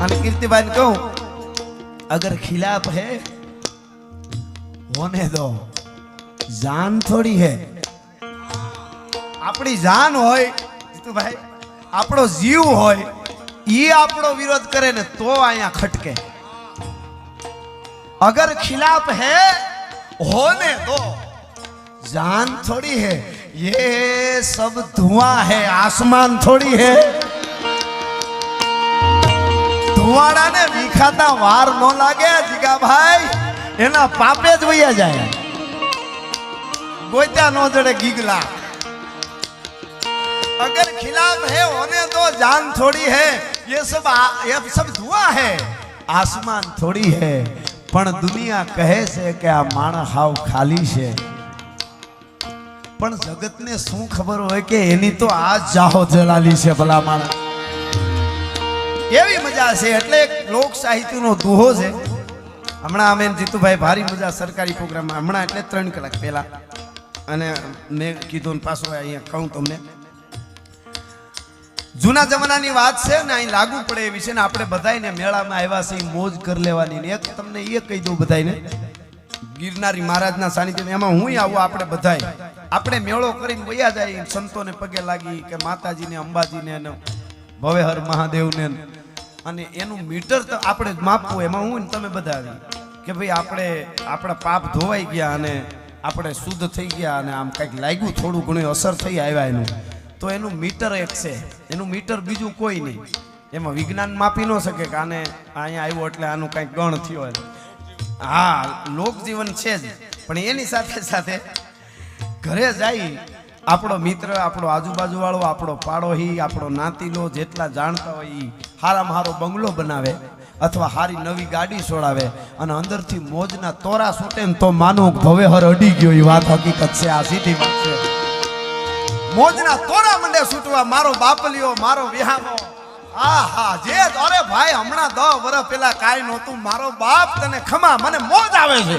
અને કીર્તિભાઈ ને કહું અગર ખિલાફ है होने दो જાન થોડી હે આપણી જાન હોય જીતુભાઈ આપણો જીવ હોય ઈ આપણો વિરોધ કરે ને તો અહીંયા ખટકે અગર खिलाफ है होने दो जान थोड़ी है ये सब धुआं है आसमान थोड़ी है ધુવાડાને વિખાતા વાર ન લાગે જીગાભાઈ એના પાપે જ વયા જાય ગોત્યા નો જડે ગીગલા अगर खिलाफ है होने दो जान थोड़ी है ये सब आ- ये सब धुआं है आसमान थोड़ी है પણ દુનિયા કહે છે કે આ માણસ હાવ ખાલી છે પણ જગતને શું ખબર હોય કે એની તો આ જ જાહો જલાલી છે ભલા માણસ એવી મજા છે? એટલે લોક સાહિત્યનો દુહો છે. હમણાં અમે જીતુભાઈ ભારી મજા સરકારી પ્રોગ્રામમાં હમણાં એટલે ત્રણ કલાક પહેલા. અને મેં કીધું પાછું અહીંયા કહું તમને. જૂના જમાનાની વાત છે ને, અહીં લાગુ પડે એવી છે ને, આપણે બધાને મેળામાં આવ્યા છે મોજ કરી લેવાની ને. એક તમને એ કહી દઉં બધાને ગિરનારી મહારાજના સાનિધ્યમાં, એમાં હું આવું આપણે બધાય. આપણે મેળો કરીને વયા જાય, સંતોને પગે લાગી કે માતાજીને, અંબાજીને, ભવેહર મહાદેવને. અને એનું મીટર તો આપણે માપવું, એમાં હું ને તમે બધા કે ભાઈ આપણે, આપણા પાપ ધોવાઈ ગયા અને આપણે શુદ્ધ થઈ ગયા અને આમ કંઈક લાગ્યું, થોડું ઘણું અસર થઈ આવ્યા એનું. તો એનું મીટર એક છે. એનું મીટર બીજું કોઈ નહીં. એમાં વિજ્ઞાન માપી ન શકે કે આને અહીંયા આવ્યો એટલે આનું કંઈક ગણ થયો. હા, લોકજીવન છે જ. પણ એની સાથે સાથે ઘરે જાય આપણો મિત્ર, આપણો આજુબાજુ વાળો આપણો પાડોહી, આપણો નાતીલો જેટલા જાણતા હોય એ હારો બંગલો બનાવે અથવા હારી નવી ગાડી છોડાવે અને અંદરથી મોજના તોરા ને તો માનું ભવેહર અડી ગયો એ વાત હકીકત છે, આ સીધી વાત છે. મોજના તોરા મંડે છૂટવા, મારો બાપલિયો, મારો વિહામો. આ હા જે, અરે ભાઈ, હમણાં દસ વર્ષ પેલા કાંઈ નહોતું, મારો બાપ તને ખમા, મને મોજ આવે છે.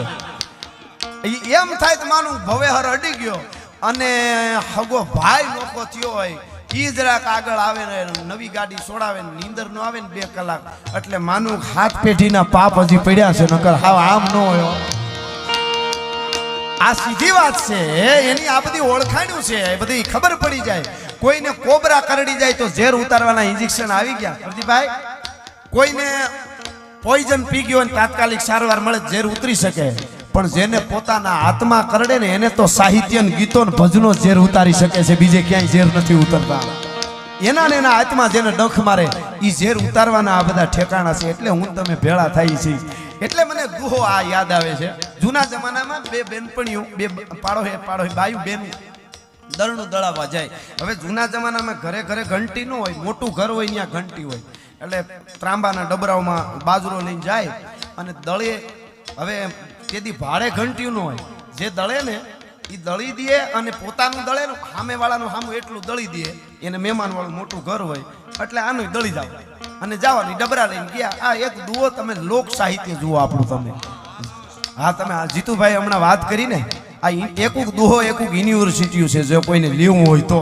એમ થાય તો માનું ભવેહર અડી ગયો. અને હગો ભાઈ લોકો થયો હોય ઈ જરાક આગળ આવે ને નવી ગાડી છોડાવે ને નીંદર નો આવે ને બે કલાક. એટલે માનું હાથ પેઢીના પાપ હજી પડ્યા છે, નકર હાવ આમ ન હોય આ સીધી વાત છે, એની આ બધી ઓળખાણ્યું છે, એ બધી ખબર પડી જાય. કોઈને કોબરા કરડી જાય તો ઝેર ઉતારવાના ઇન્જેક્શન આવી ગયા. પ્રદીપભાઈ, કોઈને પોઈઝન પી ગયો તાત્કાલિક સારવાર મળે ઝેર ઉતરી શકે. પણ જેને પોતાના આત્મા કરડે ને એને તો સાહિત્ય ગીતો ભજનો ઝેર ઉતારી શકે છે, બીજે ક્યાંય ઝેર નથી ઉતરતા. એના ને એના આત્મા જેને ડંખ મારે એ ઝેર ઉતારવાના આ બધા ઠેકાણા છે, એટલે હું તમે ભેળા થઈ છીએ એટલે મને દુહો આ યાદ આવે છે. જૂના જમાનામાં બે બેનપણીઓ, બે પાડોહે પાડો બાયું બેન દળનું દળાવવા જાય. હવે જૂના જમાનામાં ઘરે ઘરે ઘંટી ન હોય, મોટું ઘર હોય, ત્યાં ઘંટી હોય. એટલે ત્રાંબાના ડબરાઓમાં બાજરો લઈને જાય અને દળે, હવે તેથી ભાડે ઘંટીયું ન હોય, જે દળે ને એ દળી દે અને પોતાનું દળે ને સામે વાળાનું સામું એટલું દળી દે, એને મહેમાન વાળું મોટું ઘર હોય, એટલે આનું દળી જાવ. અને જવાની ડબરા લઈને ગયા, આ એક દુઓ તમે લોક સાહિત્ય જુઓ આપણું તમે. હા, તમે આ જીતુભાઈ હમણાં વાત કરી ને, આ એકુક દુહો એકુક યુનિવર્સિટીઓ છે, જો કોઈને લેવું હોય તો.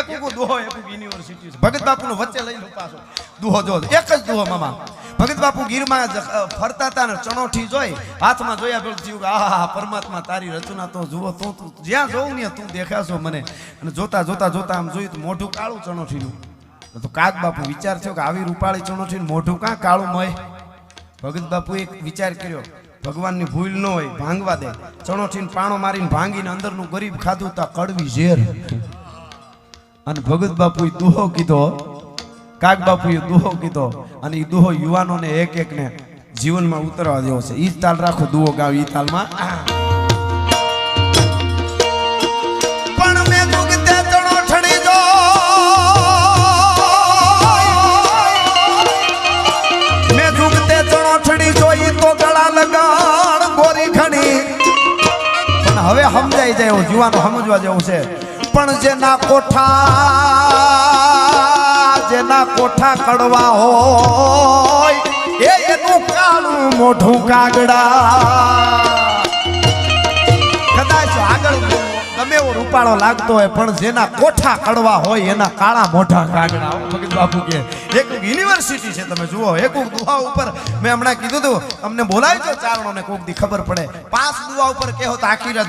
એકુક દુહો એકુક યુનિવર્સિટી છે. ભગત બાપુનો વચ્ચે લઈ લો પાછો. દુહો જો, એક જ દુહો મામા. ભગત બાપુ ગીરમાં ફરતા હતા ને ચણોઠી જોઈ, હાથમાં જોયા પેલું થયું કે, આહા પરમાત્મા તારી રચના તો જુઓ, તું તું, જ્યાં જોઉં ને તું દેખાશો મને. અને જોતા જોતા જોતા આમ જોયું તો મોઢું કાળું ચણોઠીનું. તો કાક બાપુ વિચાર થયો કે આવી રૂપાળી ચણોઠી મોઢું કાં કાળું મય ભગત બાપુ એક વિચાર કર્યો, ભગવાનની ભૂલ ન હોય, ભાંગવા દે. ચણોઠીને પાણો મારીને ભાંગીને અંદરનું ગરીબ ખાધું તા કડવી ઝેર. અને ભગત બાપુએ દુહો કીધો કાક બાપુએ દુહો કીધો અને એ દુહો યુવાનોને એક એકને જીવનમાં ઉતરવા દેવો છે. જ તાલ રાખો, દુહો ગાવ ઈ તાલમાં. હવે સમજાઈ જાય એવું સમજવા જેવું છે. પણ જેના કોઠા જેના કોઠા કડવા હોય, એ એનું કાળું મોઢું કાગડા. જુઓ, એક દુહા ઉપર મેં હમણાં કીધું હતું, અમને કોક દી ખબર પડે. પાંચ દુહા ઉપર કહો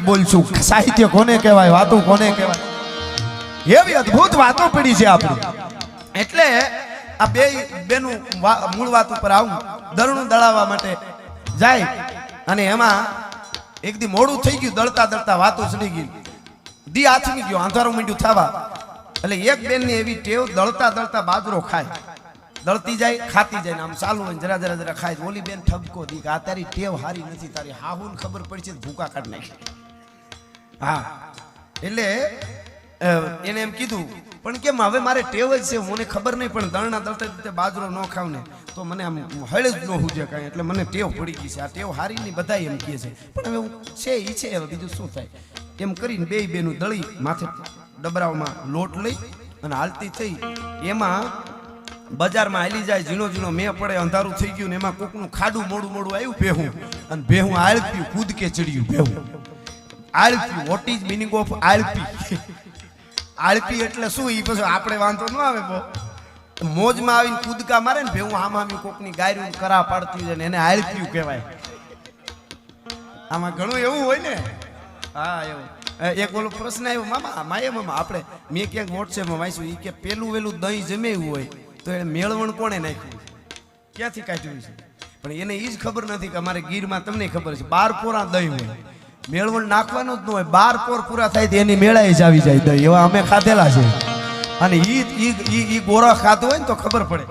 બોલશું. સાહિત્ય કોને કહેવાય, વાતો કોને કહેવાય? એવી અદ્ભુત વાતો પડી છે આપણી. એટલે આ બે બેનું મૂળ વાત ઉપર આવું. દરણું દળાવવા માટે જાય અને એમાં એક દી મોડું થઈ ગયું, દળતા દળતા વાતો ચડી ગઈ. દી આથમી ગયો અંધારું મીંડું થવા. એટલે એક બેનની એવી ટેવ, દળતા દળતા બાજરો ખાય. દળતી જાય, ખાતી જાય આમ ચાલુ હોય જરા જરા જરા ખાય ઓલી બેન ઠપકો દી કે આ તારી ટેવ હારી નથી, તારી હાહુન ખબર પડી છે ભૂકા કાઢ નાખી. હા. એટલે એને એમ કીધું પણ કેમ હવે મારે ટેવ જ છે, મને ખબર નહીં, પણ દળના દળતા દળતા બાજરો ન ખાવ ને, તો મને આમ હળ જ ન હુજે કાંઈ, એટલે મને ટેવ પડી ગઈ છે. આ ટેવ હારી નહીં, બધા એમ કહે છે. પણ હવે છે ઈ છે, હવે બીજું શું થાય? એમ કરીને બે બેનું દળી માથે ડબરાઓમાં લોટ લઈ અને હાલતી થઈ. એમાં બજારમાં હાલી જાય, ઝીણો ઝીણો મેં પડે, અંધારું થઈ ગયું ને એમાં કોકનું ખાડું મોડું મોડું આવ્યું ભેહું. અને ભેહું આળપ્યું કૂદકે ચડ્યું ભેહું. આળપ્યું વોટ ઇઝ મિનિંગ ઓફ આળપી આળપી એટલે શું? એ પછી આપણે વાંધો ન આવે બહુ મોજમાં આવીને કૂદકા મારે ને ભેવું આમ આમ કોકની ગાયરું કરા પાડતી હોય ને એને આળપ્યું કહેવાય. આમાં ઘણું એવું હોય ને? હા, એવું. એક ઓલો પ્રશ્ન આવ્યો, મામા, માયે મામા, આપણે, મેં ક્યાંક વોટ્સએપમાં વાંચ્યું એ કે પેલું વેલું દહીં જમેવું હોય, તો એને મેળવણ કોણે નાખ્યું? ક્યાંથી કાઢ્યું છે? પણ એને એ જ ખબર નથી કે અમારે ગીરમાં તમને ખબર છે, બાર પોરા દહીં હોય. મેળવણ નાખવાનું જ ન હોય, બાર પોર પૂરા થાય તો એની મેળાએ જ આવી જાય દહીં. એવા અમે ખાધેલા છે. અને ઈ ઈ ઈ ઈ ગોરા ખાધું હોય ને તો ખબર પડે.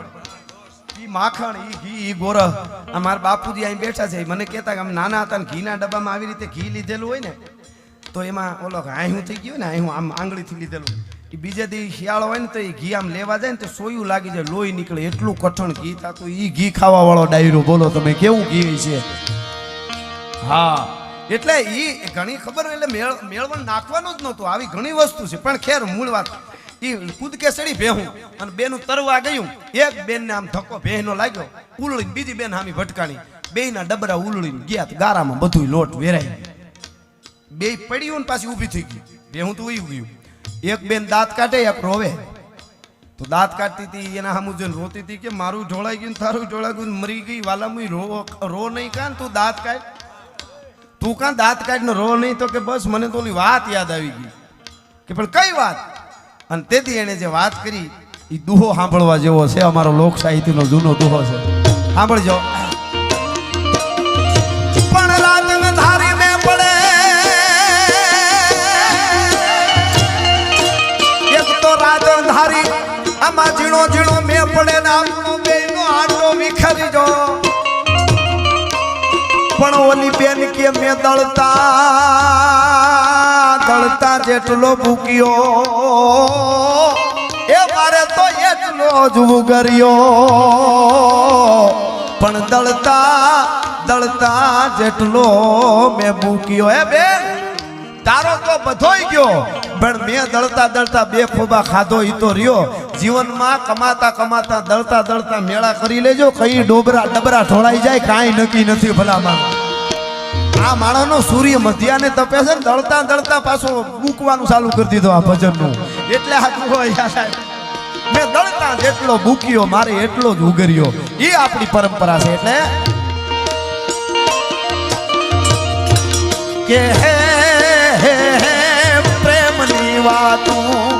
ઈ માખણ, ઈ ઘી, ઈ ગોરહ આ મારા બાપુજી અહીં બેઠા છે. મને કહેતા કે આમ નાના હતા ને ઘીના ડબ્બામાં આવી રીતે ઘી લીધેલું હોય ને, તો એમાં ઓલો આહું થઈ ગયું ને આહું આમ આંગળીથી લીધેલું એ બીજે દી શિયાળો હોય ને તો એ ઘી આમ લેવા જાય ને તો સોયું લાગી જાય, લોહી નીકળે. એટલું કઠણ ઘી થતું એ ઘી ખાવા વાળો ડાયરો બોલો તમે, કેવું ઘી છે? હા. એટલે ઈ ઘણી ખબર એટલે મેળ, મેળવણ નાખવાનું જ નહોતું. આવી ઘણી વસ્તુ છે. પણ ખેર, મૂળ વાત, ઈ કૂદકે સડી ભેહું અને બેનું તરવા ગયું. એક બેનને આમ ધક્કો ભેહનો લાગ્યો. ઉલળીને બીજી બેન હામી ભટકાણી. બેયના ડબરા ઉલળીને ગયા ગારામાં બધું લોટ વેરાઈ બે પડ્યું ને પાછી ઊભી થઈ ગઈ. ભેહું તો ઉઈ ગયું. એક બેન દાંત કાઢે, એક રોવે. તો દાંત કાઢતી હતી એના સામુ જોઈને રોતી હતી કે મારું ઢોળાઈ ગયું તારું ઢોળાઈ ગયું મરી ગઈ, વાલામુઈ રો રો નહીં કાન, તું દાંત કાઢ. તું કાં દાંત કાઢીને રો નહીં તો કે બસ, મને તો ઓલી વાત યાદ આવી ગઈ. કે પણ કઈ વાત? અને તેથી એણે જે વાત કરી એ દુહો સાંભળવા જેવો છે, અમારો લોક સાહિત્યનો જૂનો દુહો છે. સાંભળજો. પણ રાતને ધારી પડે. એક તો રાત આમાં ઝીણો ઝીણો મેં પડે ને પણ ઓલી બેન કે મેં દળતા દળતા જેટલો ભૂક્યો એ મારે તો એટલો જ ઉગર્યો. પણ દળતા દળતા જેટલો મેં ભૂક્યો હે બેન, તારો તો બધોય ગયો. પણ મેં દળતા દળતા બે ખોબા ખાધો ઈ તો રહ્યો. જીવનમાં કમાતા કમાતા દળતા દળતા મેળા કરી લેજો. કઈ ડોબરા ડબરા ઢોળાઈ જાય, કાંઈ નક્કી નથી ભલામાં આ માણસનો સૂર્ય મધ્યાને તપે છે દળતા દળતા પાછો મૂકવાનું ચાલુ કરી દીધો આ ભજનનું. એટલે દુહો યાદ મેં દળતા જેટલો મૂક્યો, મારે એટલો જ ઉગર્યો. એ આપણી પરંપરા છે એટલે કે હે હે, પ્રેમની વાતું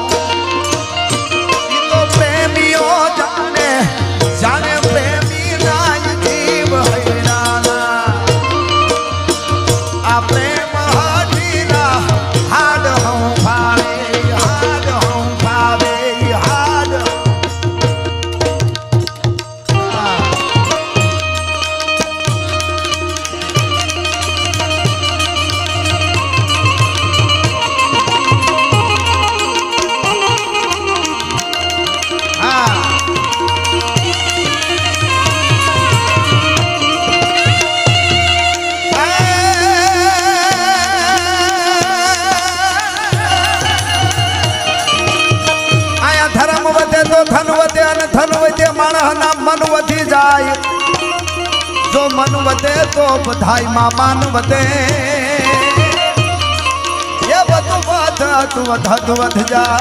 જો મન વધે તો બધાયમાં માન વધે. એ બધું થતું વધતું વધ જા.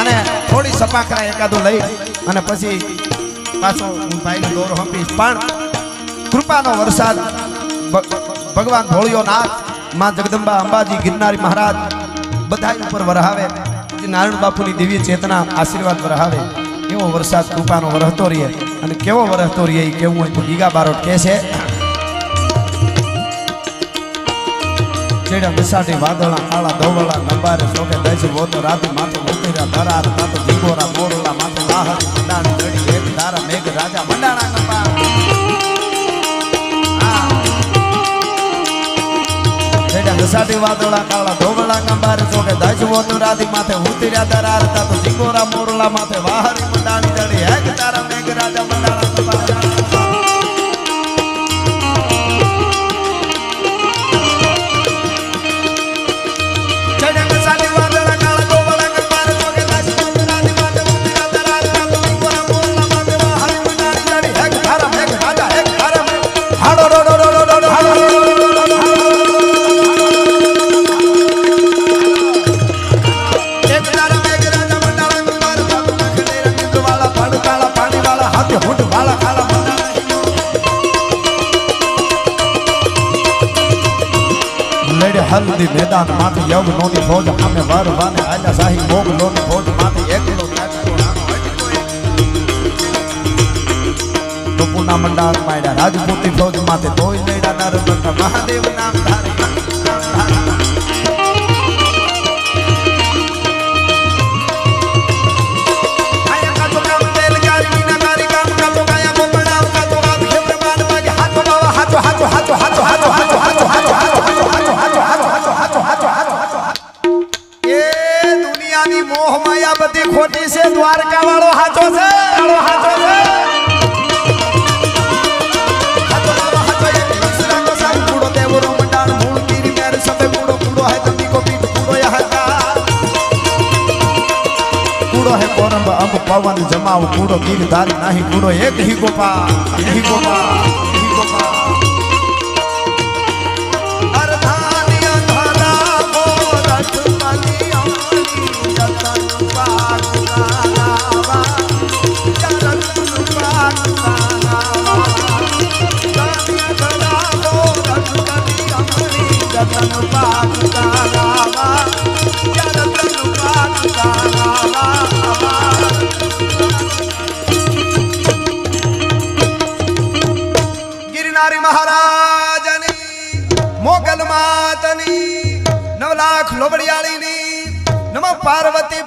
અને થોડી સપાકરા એકાદું લઈ અને પછી પાછો હું ભાઈને દોરો હંપીશ પણ કૃપાનો વરસાદ ભગવાન ભોળિયો નાથ, માં જગદંબા અંબાજી, ગિરનારી મહારાજ બધા ઉપર વરહાવે. નારાયણ બાપુની દિવ્ય ચેતના આશીર્વાદ વરહાવે એવો વરસાદ કૃપાનો વરહતો રહે અને કેવો વરહતો રહે એ કેવું હોય તો ગીગા બારોટ કહે છે ચેડા વિસાટી વાદળા, કાળા, ધોવળા, નંબારે શોકે દૈસ વોતો રાત માથે મોતીરા ધરાર માથે જીગોરા, મોરલા માથે લાહર મંડાણ ચડી એક તારા મેઘ, રાજા, મંડાણા નંબા દસાટી વાદળા કાળા ધોવળા કંબાર ચોકે દશવો નુરાદી માથે હુતી રાધા રારતા તો સિંગોરા મોરલા માથે વાહરી મંડાણી ચડી. હેક તારા મેઘ રાજા મંડાણા હલ્દી મેદાનમાંથી યવનોની ફોજ સામે વરવાને આજા શાહી મોગલોની ફોજમાંથી એકલો ટુપુના મંડાણ માયડા રાજપૂતી ફોજમાંથી તોય નૈડા નર્મદા મહાદેવ નામ ધારી. પીઠ કૂડો યા હતા કૂડો હે કોરંબ અંબ પવન જમાવ, કુડો ગીર ધારી નાહી, કુડો એક હી ગોપા હી ગોપા ಪಾರ್ವತಿ